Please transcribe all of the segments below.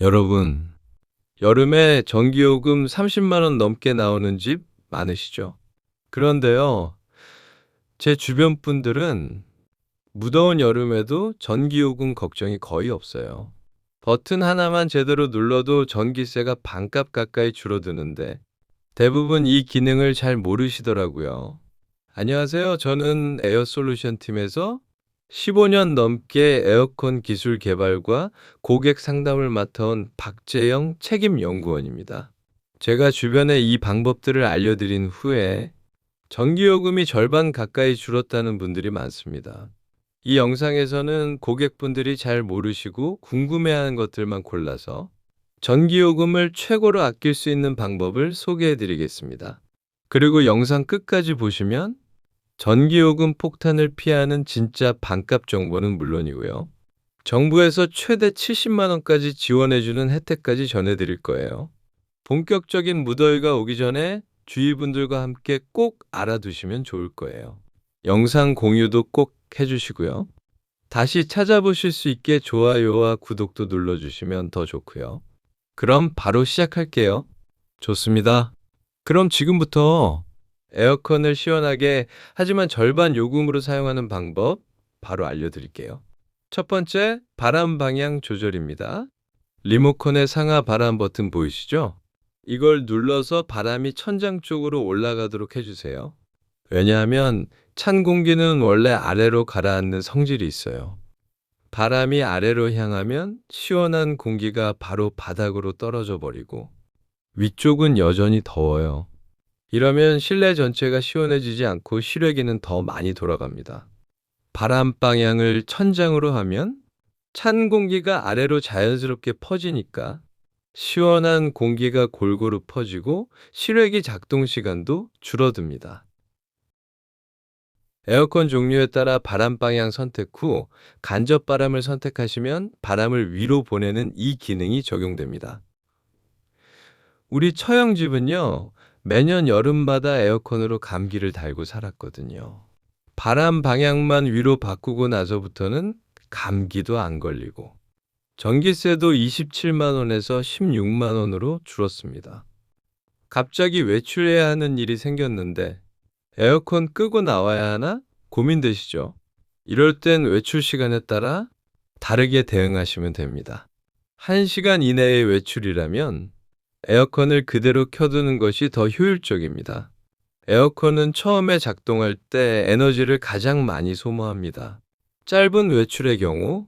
여러분, 여름에 전기요금 30만 원 넘게 나오는 집 많으시죠? 그런데요, 제 주변 분들은 무더운 여름에도 전기요금 걱정이 거의 없어요. 버튼 하나만 제대로 눌러도 전기세가 반값 가까이 줄어드는데 대부분 이 기능을 잘 모르시더라고요. 안녕하세요. 저는 에어솔루션 팀에서 15년 넘게 에어컨 기술 개발과 고객 상담을 맡아온 박재영 책임 연구원입니다. 제가 주변에 이 방법들을 알려드린 후에 전기요금이 절반 가까이 줄었다는 분들이 많습니다. 이 영상에서는 고객분들이 잘 모르시고 궁금해하는 것들만 골라서 전기요금을 최고로 아낄 수 있는 방법을 소개해 드리겠습니다. 그리고 영상 끝까지 보시면 전기요금 폭탄을 피하는 진짜 반값 정보는 물론이고요. 정부에서 최대 70만 원까지 지원해주는 혜택까지 전해드릴 거예요. 본격적인 무더위가 오기 전에 주위 분들과 함께 꼭 알아두시면 좋을 거예요. 영상 공유도 꼭 해주시고요. 다시 찾아보실 수 있게 좋아요와 구독도 눌러주시면 더 좋고요. 그럼 바로 시작할게요. 좋습니다. 그럼 지금부터 에어컨을 시원하게 하지만 절반 요금으로 사용하는 방법 바로 알려드릴게요. 첫 번째, 바람 방향 조절입니다. 리모컨의 상하 바람 버튼 보이시죠? 이걸 눌러서 바람이 천장 쪽으로 올라가도록 해주세요. 왜냐하면 찬 공기는 원래 아래로 가라앉는 성질이 있어요. 바람이 아래로 향하면 시원한 공기가 바로 바닥으로 떨어져 버리고 위쪽은 여전히 더워요. 이러면 실내 전체가 시원해지지 않고 실외기는 더 많이 돌아갑니다. 바람 방향을 천장으로 하면 찬 공기가 아래로 자연스럽게 퍼지니까 시원한 공기가 골고루 퍼지고 실외기 작동 시간도 줄어듭니다. 에어컨 종류에 따라 바람 방향 선택 후 간접 바람을 선택하시면 바람을 위로 보내는 이 기능이 적용됩니다. 우리 처형 집은요, 매년 여름마다 에어컨으로 감기를 달고 살았거든요. 바람 방향만 위로 바꾸고 나서부터는 감기도 안 걸리고 전기세도 27만 원에서 16만 원으로 줄었습니다. 갑자기 외출해야 하는 일이 생겼는데 에어컨 끄고 나와야 하나 고민되시죠? 이럴 땐 외출 시간에 따라 다르게 대응하시면 됩니다. 1시간 이내의 외출이라면 에어컨을 그대로 켜두는 것이 더 효율적입니다. 에어컨은 처음에 작동할 때 에너지를 가장 많이 소모합니다. 짧은 외출의 경우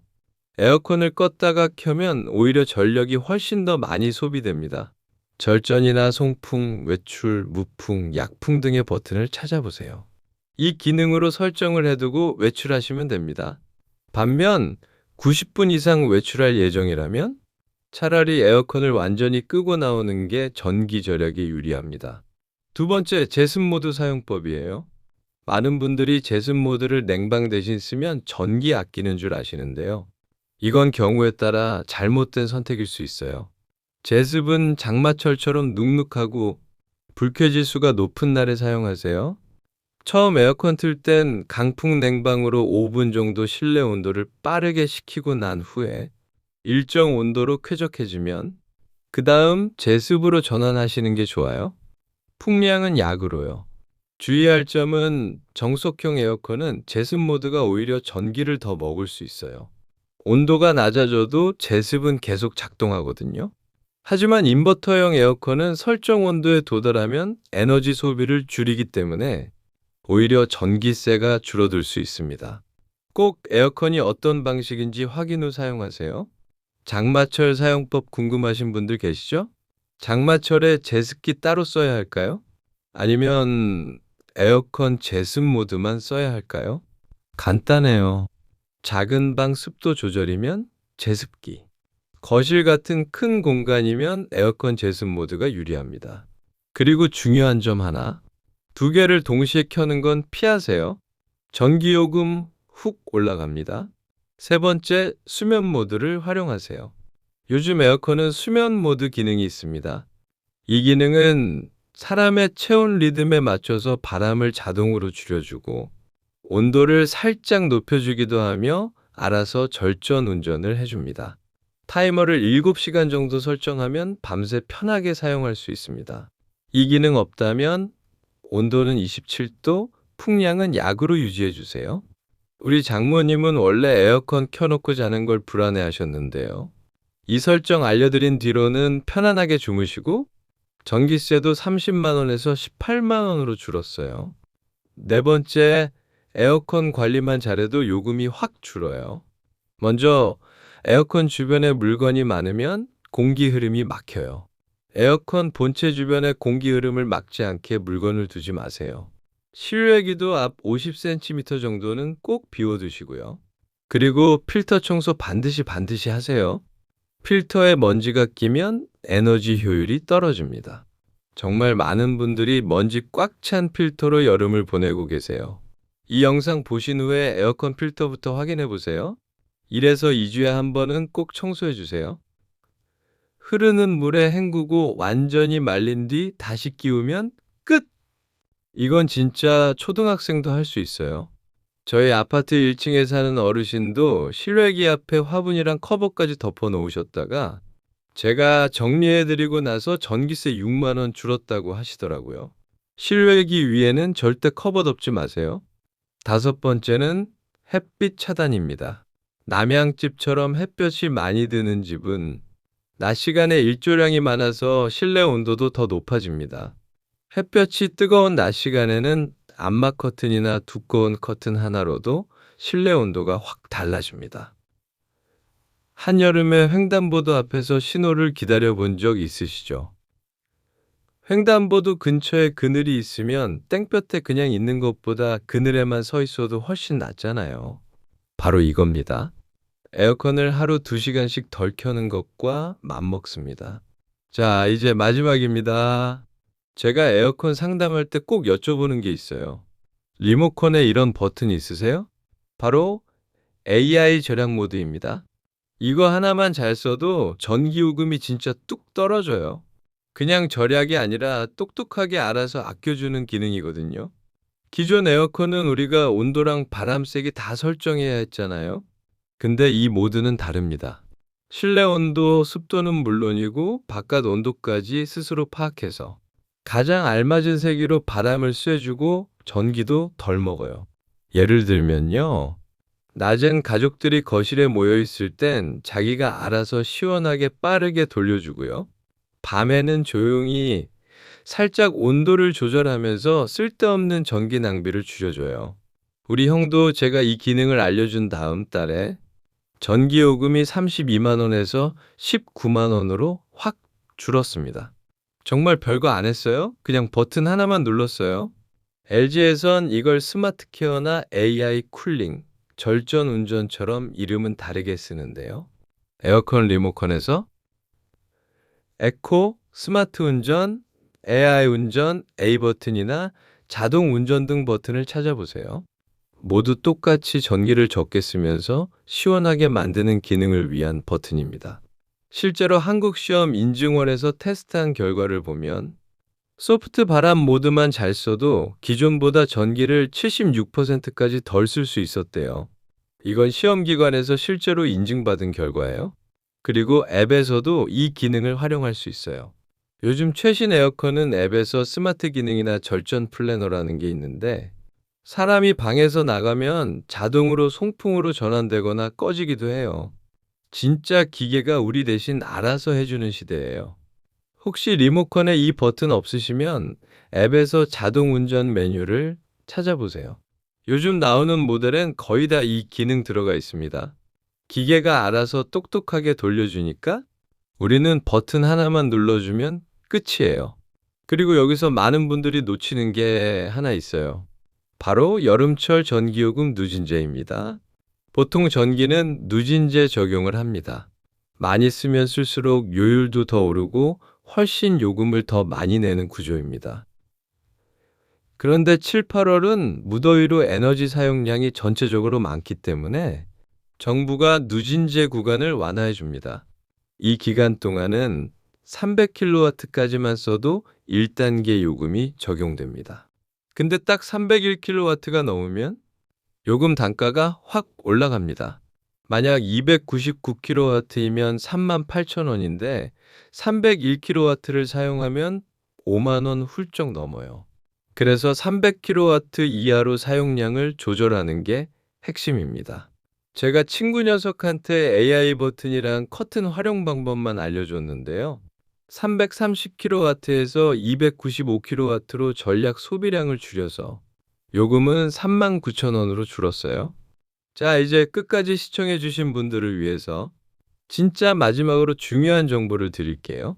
에어컨을 껐다가 켜면 오히려 전력이 훨씬 더 많이 소비됩니다. 절전이나 송풍, 외출, 무풍, 약풍 등의 버튼을 찾아보세요. 이 기능으로 설정을 해두고 외출하시면 됩니다. 반면 90분 이상 외출할 예정이라면 차라리 에어컨을 완전히 끄고 나오는 게 전기 절약에 유리합니다. 두 번째, 제습 모드 사용법이에요. 많은 분들이 제습 모드를 냉방 대신 쓰면 전기 아끼는 줄 아시는데요. 이건 경우에 따라 잘못된 선택일 수 있어요. 제습은 장마철처럼 눅눅하고 불쾌지수가 높은 날에 사용하세요. 처음 에어컨 틀 땐 강풍 냉방으로 5분 정도 실내 온도를 빠르게 식히고 난 후에 일정 온도로 쾌적해지면 그 다음 제습으로 전환하시는 게 좋아요. 풍량은 약으로요. 주의할 점은 정속형 에어컨은 제습 모드가 오히려 전기를 더 먹을 수 있어요. 온도가 낮아져도 제습은 계속 작동하거든요. 하지만 인버터형 에어컨은 설정 온도에 도달하면 에너지 소비를 줄이기 때문에 오히려 전기세가 줄어들 수 있습니다. 꼭 에어컨이 어떤 방식인지 확인 후 사용하세요. 장마철 사용법 궁금하신 분들 계시죠? 장마철에 제습기 따로 써야 할까요? 아니면 에어컨 제습 모드만 써야 할까요? 간단해요. 작은 방 습도 조절이면 제습기. 거실 같은 큰 공간이면 에어컨 제습 모드가 유리합니다. 그리고 중요한 점 하나. 두 개를 동시에 켜는 건 피하세요. 전기요금 훅 올라갑니다. 세 번째, 수면 모드를 활용하세요. 요즘 에어컨은 수면 모드 기능이 있습니다. 이 기능은 사람의 체온 리듬에 맞춰서 바람을 자동으로 줄여주고 온도를 살짝 높여주기도 하며 알아서 절전 운전을 해줍니다. 타이머를 7시간 정도 설정하면 밤새 편하게 사용할 수 있습니다. 이 기능 없다면 온도는 27도, 풍량은 약으로 유지해 주세요. 우리 장모님은 원래 에어컨 켜놓고 자는 걸 불안해 하셨는데요. 이 설정 알려드린 뒤로는 편안하게 주무시고 전기세도 30만 원에서 18만 원으로 줄었어요. 네 번째, 에어컨 관리만 잘해도 요금이 확 줄어요. 먼저 에어컨 주변에 물건이 많으면 공기 흐름이 막혀요. 에어컨 본체 주변에 공기 흐름을 막지 않게 물건을 두지 마세요. 실외기도 앞 50cm 정도는 꼭 비워두시고요. 그리고 필터 청소 반드시 반드시 하세요. 필터에 먼지가 끼면 에너지 효율이 떨어집니다. 정말 많은 분들이 먼지 꽉 찬 필터로 여름을 보내고 계세요. 이 영상 보신 후에 에어컨 필터부터 확인해 보세요. 1에서 2주에 한 번은 꼭 청소해 주세요. 흐르는 물에 헹구고 완전히 말린 뒤 다시 끼우면 끝! 이건 진짜 초등학생도 할 수 있어요. 저희 아파트 1층에 사는 어르신도 실외기 앞에 화분이랑 커버까지 덮어 놓으셨다가 제가 정리해드리고 나서 전기세 6만원 줄었다고 하시더라고요. 실외기 위에는 절대 커버 덮지 마세요. 다섯 번째는 햇빛 차단입니다. 남양집처럼 햇볕이 많이 드는 집은 낮 시간에 일조량이 많아서 실내 온도도 더 높아집니다. 햇볕이 뜨거운 낮 시간에는 암막 커튼이나 두꺼운 커튼 하나로도 실내 온도가 확 달라집니다. 한여름에 횡단보도 앞에서 신호를 기다려 본 적 있으시죠? 횡단보도 근처에 그늘이 있으면 땡볕에 그냥 있는 것보다 그늘에만 서 있어도 훨씬 낫잖아요. 바로 이겁니다. 에어컨을 하루 2시간씩 덜 켜는 것과 맞먹습니다. 자, 이제 마지막입니다. 제가 에어컨 상담할 때 꼭 여쭤보는 게 있어요. 리모컨에 이런 버튼 있으세요? 바로 AI 절약 모드입니다. 이거 하나만 잘 써도 전기요금이 진짜 뚝 떨어져요. 그냥 절약이 아니라 똑똑하게 알아서 아껴주는 기능이거든요. 기존 에어컨은 우리가 온도랑 바람색이 다 설정해야 했잖아요. 근데 이 모드는 다릅니다. 실내 온도, 습도는 물론이고 바깥 온도까지 스스로 파악해서 가장 알맞은 세기로 바람을 쐬주고 전기도 덜 먹어요. 예를 들면요. 낮엔 가족들이 거실에 모여 있을 땐 자기가 알아서 시원하게 빠르게 돌려주고요. 밤에는 조용히 살짝 온도를 조절하면서 쓸데없는 전기 낭비를 줄여줘요. 우리 형도 제가 이 기능을 알려준 다음 달에 전기요금이 32만 원에서 19만 원으로 확 줄었습니다. 정말 별거 안 했어요? 그냥 버튼 하나만 눌렀어요. LG에선 이걸 스마트 케어나 AI 쿨링, 절전 운전처럼 이름은 다르게 쓰는데요. 에어컨 리모컨에서 에코, 스마트 운전, AI 운전, A 버튼이나 자동 운전 등 버튼을 찾아보세요. 모두 똑같이 전기를 적게 쓰면서 시원하게 만드는 기능을 위한 버튼입니다. 실제로 한국 시험 인증원에서 테스트한 결과를 보면 소프트 바람 모드만 잘 써도 기존보다 전기를 76%까지 덜 쓸 수 있었대요. 이건 시험 기관에서 실제로 인증받은 결과예요. 그리고 앱에서도 이 기능을 활용할 수 있어요. 요즘 최신 에어컨은 앱에서 스마트 기능이나 절전 플래너라는 게 있는데 사람이 방에서 나가면 자동으로 송풍으로 전환되거나 꺼지기도 해요. 진짜 기계가 우리 대신 알아서 해주는 시대예요. 혹시 리모컨에 이 버튼 없으시면 앱에서 자동 운전 메뉴를 찾아보세요. 요즘 나오는 모델엔 거의 다 이 기능 들어가 있습니다. 기계가 알아서 똑똑하게 돌려주니까 우리는 버튼 하나만 눌러주면 끝이에요. 그리고 여기서 많은 분들이 놓치는 게 하나 있어요. 바로 여름철 전기요금 누진제입니다. 보통 전기는 누진제 적용을 합니다. 많이 쓰면 쓸수록 요율도 더 오르고 훨씬 요금을 더 많이 내는 구조입니다. 그런데 7, 8월은 무더위로 에너지 사용량이 전체적으로 많기 때문에 정부가 누진제 구간을 완화해 줍니다. 이 기간 동안은 300kW까지만 써도 1단계 요금이 적용됩니다. 근데 딱 301kW가 넘으면 요금 단가가 확 올라갑니다. 만약 299kW이면 38,000원인데 301kW를 사용하면 5만 원 훌쩍 넘어요. 그래서 300kW 이하로 사용량을 조절하는 게 핵심입니다. 제가 친구 녀석한테 AI 버튼이랑 커튼 활용 방법만 알려줬는데요. 330kW에서 295kW로 전략 소비량을 줄여서 요금은 39,000원으로 줄었어요. 자, 이제 끝까지 시청해 주신 분들을 위해서 진짜 마지막으로 중요한 정보를 드릴게요.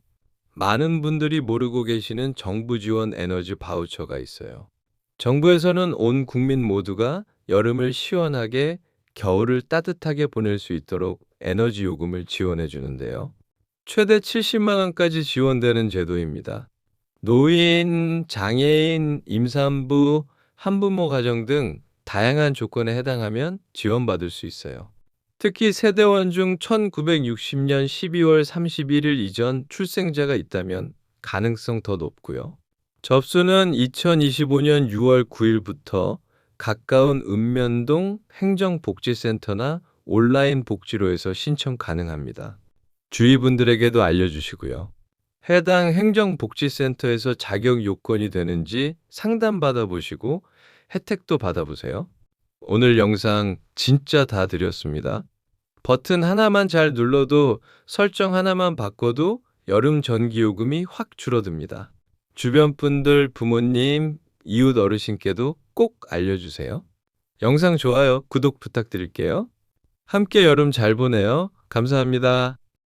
많은 분들이 모르고 계시는 정부 지원 에너지 바우처가 있어요. 정부에서는 온 국민 모두가 여름을 시원하게 겨울을 따뜻하게 보낼 수 있도록 에너지 요금을 지원해 주는데요. 최대 70만 원까지 지원되는 제도입니다. 노인, 장애인, 임산부, 한부모 가정 등 다양한 조건에 해당하면 지원받을 수 있어요. 특히 세대원 중 1960년 12월 31일 이전 출생자가 있다면 가능성 더 높고요. 접수는 2025년 6월 9일부터 가까운 읍면동 행정복지센터나 온라인 복지로에서 신청 가능합니다. 주위 분들에게도 알려주시고요. 해당 행정복지센터에서 자격 요건이 되는지 상담 받아 보시고 혜택도 받아보세요. 오늘 영상 진짜 다 드렸습니다. 버튼 하나만 잘 눌러도 설정 하나만 바꿔도 여름 전기요금이 확 줄어듭니다. 주변 분들, 부모님, 이웃 어르신께도 꼭 알려주세요. 영상 좋아요, 구독 부탁드릴게요. 함께 여름 잘 보내요. 감사합니다.